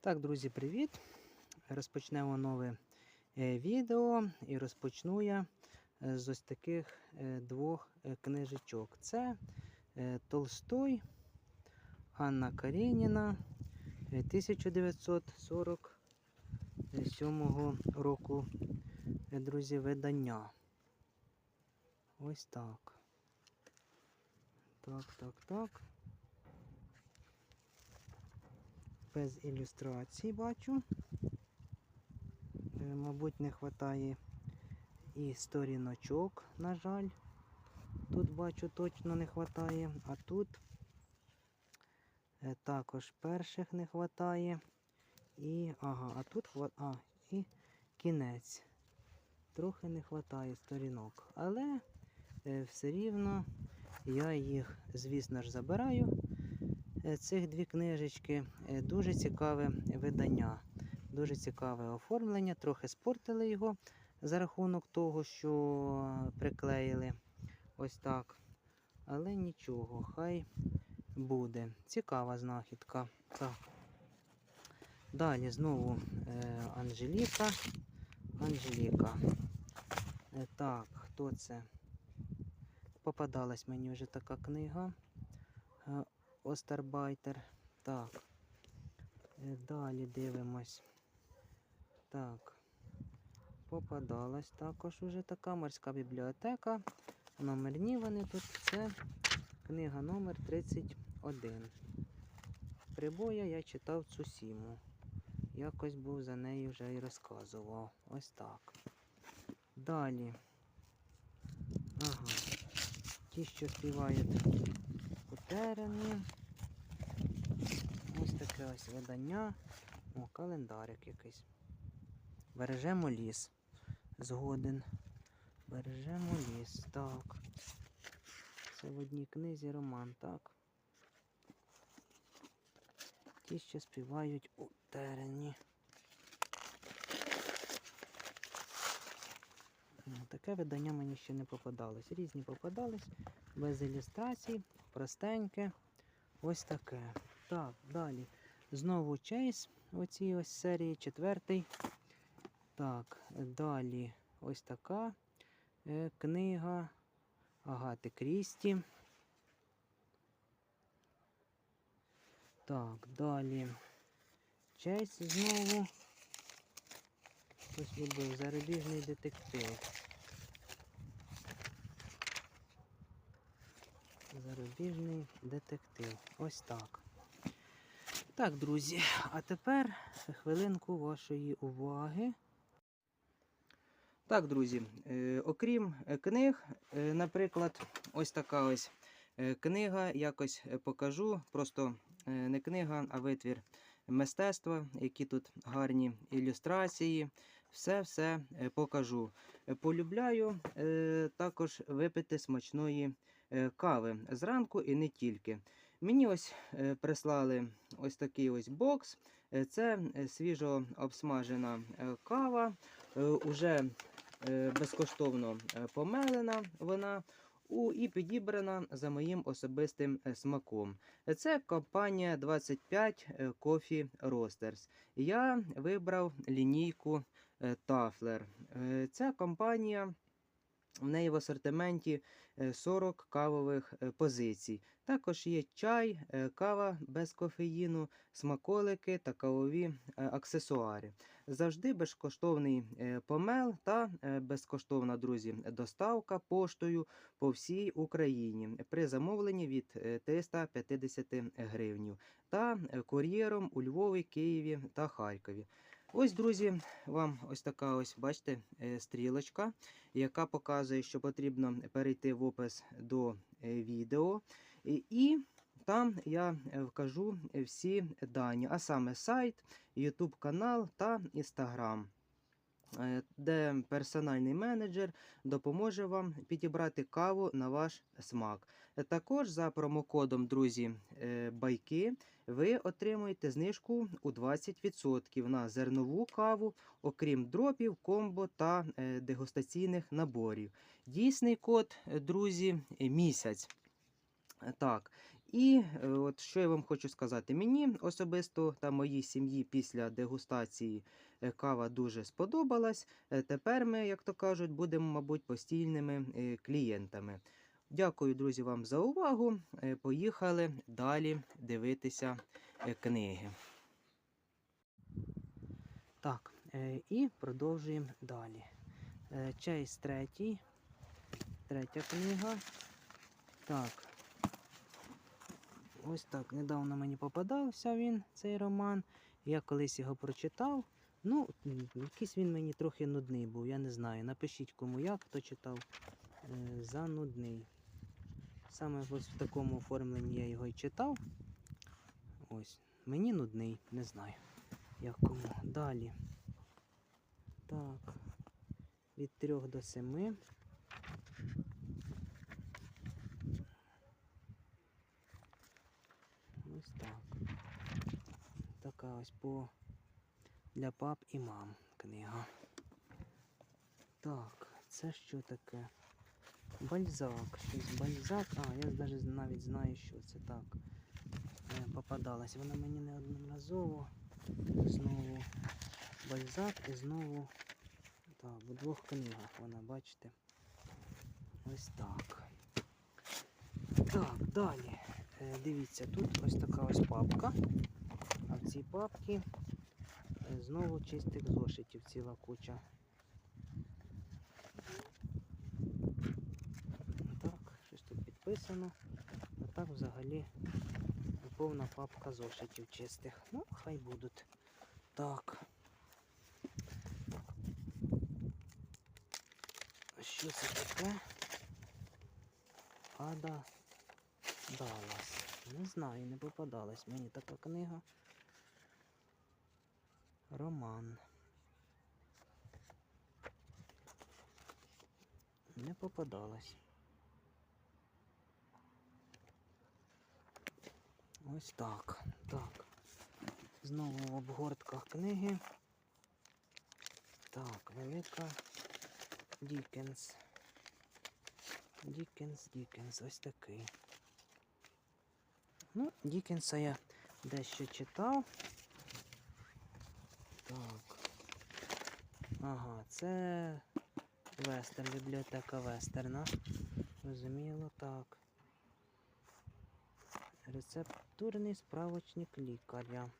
Так, друзі, привіт! Розпочнемо нове е, відео і розпочну я е, з ось таких е, двох книжечок. Це Толстой Анна Кареніна е, 1947 року, друзі, видання. Ось так. Так, так, так. Без ілюстрацій бачу. Е, Мабуть, не вистачає і сторіночок, на жаль. Тут бачу точно не вистачає, а тут е, також перших не вистачає. І, ага, а тут а, і кінець. Трохи не вистачає сторінок. Але е, все рівно я їх, звісно ж, забираю цих дві книжечки. Е, Дуже цікаве видання, дуже цікаве оформлення. Трохи спортили його за рахунок того, що приклеїли ось так. Але нічого, хай буде. Цікава знахідка. Так. Далі знову е, Анжеліка. Анжеліка. Е, так, хто це? Попадалась мені вже така книга. Остарбайтер. Так. Е, Далі дивимось. Так. Попадалась також уже така морська бібліотека. Номерні вони тут. Це книга номер 31. Прибоя я читав Цусіму. Якось був за нею вже і розказував. Ось так. Далі. Ага. Ті, що співають у терені. Ось видання. О, календарик якийсь. Бережемо ліс. Згоден. Бережемо ліс. Так. Це в одній книзі роман, так. Ті, що співають у терені. Ну, Таке видання мені ще не попадалось. Різні попадались, без ілюстрацій, простеньке. Ось таке. Так, далі. Знову Чейз у цій ось серії, четвертий. Так, далі ось така е, книга Агати Крісті. Так, далі. Чейз знову. Ось любив зарубіжний детектив. Зарубіжний детектив. Ось так. Так, друзі, а тепер хвилинку вашої уваги. Так, друзі, е, окрім е, книг, е, наприклад, ось така ось книга, якось покажу. Просто не книга, а витвір мистецтва, які тут гарні ілюстрації. Все-все покажу. Полюбляю також випити смачної кави зранку і не тільки. Мені ось е, прислали ось такий ось бокс. Е, Це е, свіжо обсмажена кава, уже безкоштовно помелена вона і підібрана за моїм особистим смаком. Це компанія 25 е, Coffee Roasters. Я вибрав лінійку Тафлер. Ця компанія. В неї в асортименті е, 40 кавових е, позицій. Також є чай, е, кава без кофеїну, смаколики та кавові е, аксесуари. Завжди безкоштовний е, помел та е, безкоштовна, друзі, доставка поштою по всій Україні при замовленні від е, 350 гривень та е, кур'єром у Львові, Києві та Харкові. Ось, друзі, вам ось така ось, бачите, е, стрілочка, яка показує, що потрібно перейти в опис до е, відео. І- там я е, вкажу всі дані, а саме сайт, YouTube канал та е, де персональний менеджер допоможе вам підібрати каву на ваш смак. Також за промокодом друзі е, байки ви отримуєте знижку у 20% на зернову каву, окрім дропів, комбо та е, дегустаційних наборів. Дійсний код, е, друзі, місяць. Так, І от що я вам хочу сказати, мені особисто та моїй сім'ї після дегустації кава дуже сподобалась. Тепер ми, як то кажуть, будемо, мабуть, постійними клієнтами. Дякую, друзі, вам за увагу. Е, Поїхали далі дивитися е, книги. Так, е, і продовжуємо далі. Чейз третій. Третя книга. Так. Ось так. Недавно мені попадався він, цей роман. Я колись його прочитав. Ну, якийсь він мені трохи нудний був, я не знаю. Напишіть кому як, хто читав. Занудний. Саме ось в такому оформленні я його і читав. Ось. Мені нудний, не знаю. Як кому. Далі. Так. Від 3 до 7. Ось так. Така ось по для пап і мам книга. Так, це що таке? Бальзак. Щось бальзак. А, я навіть навіть знаю, що це так. Е, Попадалась. Вона мені неодноразово. Знову бальзак і знову. Так, у двох книгах вона, бачите. Ось так. Так, далі. Е, Дивіться, тут ось така ось папка. А в цій папці е, знову чистих зошитів ціла куча. Так, щось. А так взагалі повна папка зошитів чистих. Ну, хай будуть. Так. Що це таке? Ада Даллас. Не знаю, не попадалась мені така книга. Роман. Не попадалась. Ось так. Так. Знову в обгортках книги. Так, велика Дікенс. Дікенс, Дікенс, ось такий. Ну, Дікенса я дещо читав. Так. Ага, це Вестерн, бібліотека Вестерна. Розуміло, так. Рецептурний справочник лікаря.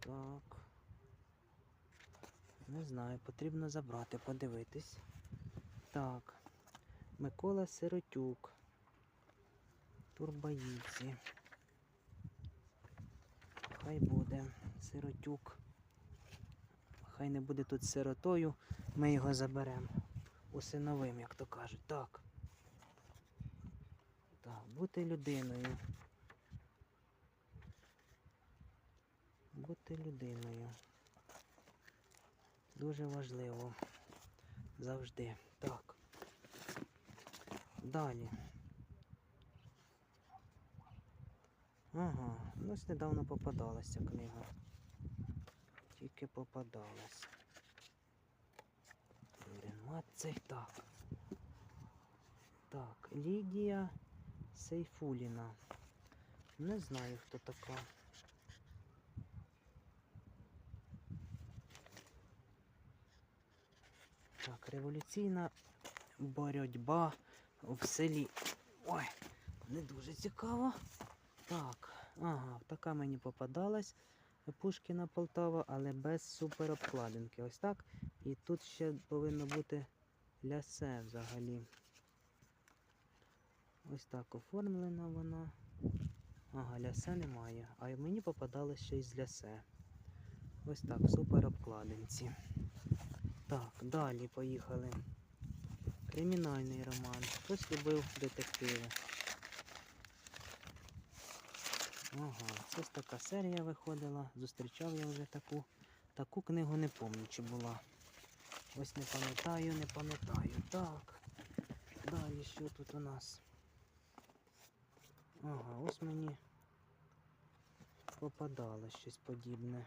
Так. Не знаю, потрібно забрати, подивитись. Так. Микола Сиротюк. Турбоїдці. Хай буде сиротюк. Хай не буде тут сиротою, ми його заберемо. Усиновим, як то кажуть. Так. Бути людиною. Бути людиною. Дуже важливо. Завжди. Так. Далі. Ага, ну ось недавно попадалася книга. Тільки попадалась. Блін, мать цей так. Так, Лідія Сейфуліна. Не знаю, хто така. Так, революційна боротьба в селі. Ой, не дуже цікаво. Так, ага, така мені попадалась Пушкіна Полтава, але без суперобкладинки. Ось так. І тут ще повинно бути лясе взагалі. Ось так оформлена вона. Ага, лясе немає. А мені попадалось ще й з лясе. Ось так, в суперобкладинці. Так, далі поїхали. Кримінальний роман. Хтось любив детективи. Ага, ось така серія виходила. Зустрічав я вже таку. Таку книгу не пам'ятаю, чи була. Ось не пам'ятаю, не пам'ятаю. Так. Далі що тут у нас? Ага, ось мені попадало щось подібне.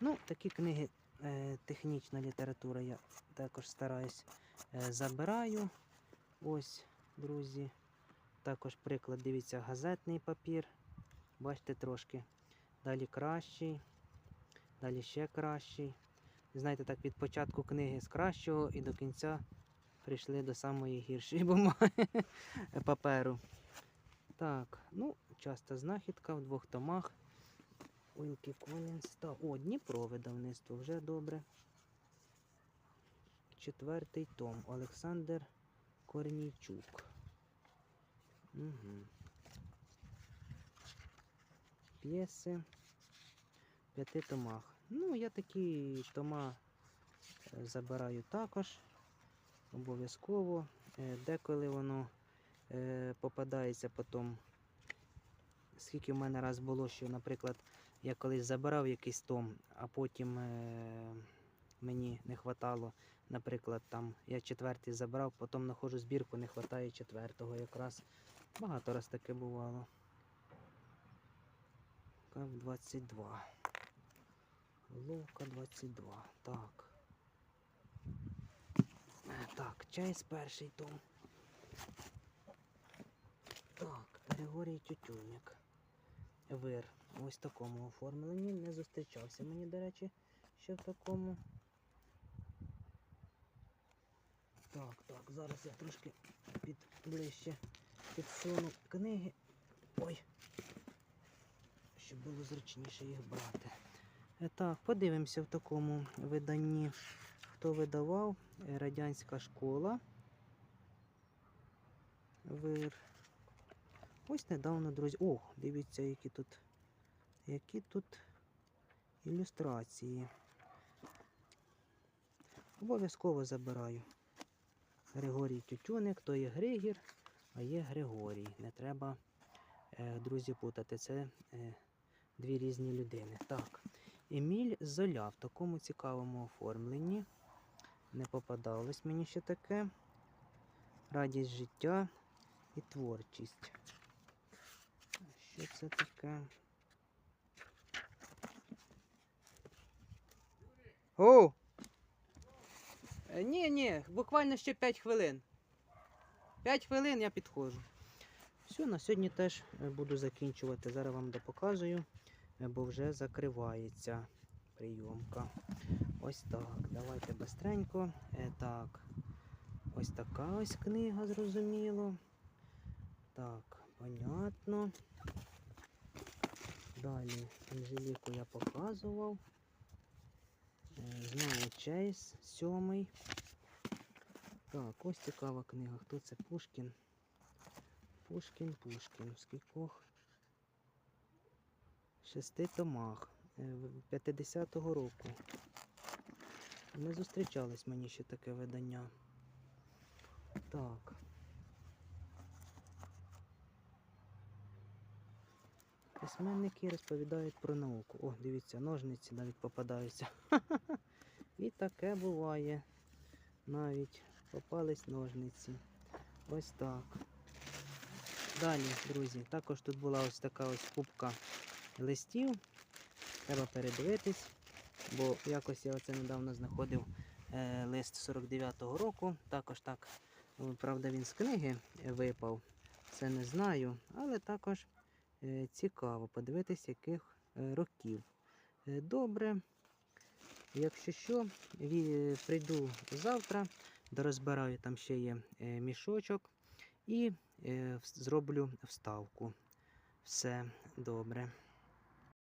Ну, такі книги, е, технічна література я також стараюсь е, забираю. Ось, друзі. Також приклад, дивіться, газетний папір. Бачите трошки. Далі кращий, далі ще кращий. Знаєте, так від початку книги з кращого і до кінця прийшли до самої гіршої бумаги паперу. Так, ну, часта знахідка в двох томах. Уілкі Колінс. Та, о, Дніпро видавництво, вже добре. Четвертий том. Олександр Корнійчук. Угу. П'єси. П'яти томах. Ну, я такі тома е, забираю також. Обов'язково. Е, Деколи воно попадається потім. Скільки в мене раз було, що, наприклад, я колись забирав якийсь том, а потім е, мені не хватало, наприклад, там я четвертий забрав, потім знаходжу збірку, не вистачає четвертого якраз. Багато раз таке бувало. Кав 22. Ловка 22. Так. Е, Так, чайс перший том. Так, Григорій Тютюнник. Вир. Ось такому оформленні. Не зустрічався мені, до речі, ще в такому. Так, так, зараз я трошки під ближче підсуну книги. Ой. Щоб було зручніше їх брати. Е, Так, подивимося в такому виданні. Хто видавав? Е, Радянська школа. Вир. Ось недавно, друзі. О, дивіться, які тут. Які тут ілюстрації. Обов'язково забираю. Григорій Тютюник, то є Григір, а є Григорій. Не треба, е, друзі, путати. Це е, дві різні людини. Так. Еміль Золя в такому цікавому оформленні. Не попадалось мені ще таке. Радість життя і творчість. Що це таке? О! Е, Ні, ні, буквально ще 5 хвилин. 5 хвилин я підходжу. Все, на сьогодні теж е, буду закінчувати. Зараз вам допоказую, е, бо вже закривається прийомка. Ось так. Давайте бистренько. Так. Ось така ось книга, зрозуміло. Так, понятно. Далі Анжеліку я показував. Е, Знову Чейз, сьомий. Так, ось цікава книга. Хто це? Пушкін. Пушкін, Пушкін. Скількох? Шести томах. е, 50-го року. Не зустрічалось мені ще таке видання. Так. Письменники розповідають про науку. О, дивіться, ножниці навіть попадаються. І таке буває. Навіть попались ножниці. Ось так. Далі, друзі, також тут була ось така ось кубка листів. Треба передивитись, бо якось я оце недавно знаходив е, лист 49-го року. Також так, ну, правда, він з книги випав. Це не знаю, але також цікаво подивитись, яких е, років. Е, добре. Якщо що, прийду завтра, дорозбираю, там ще є е, мішочок і е, зроблю вставку. Все добре.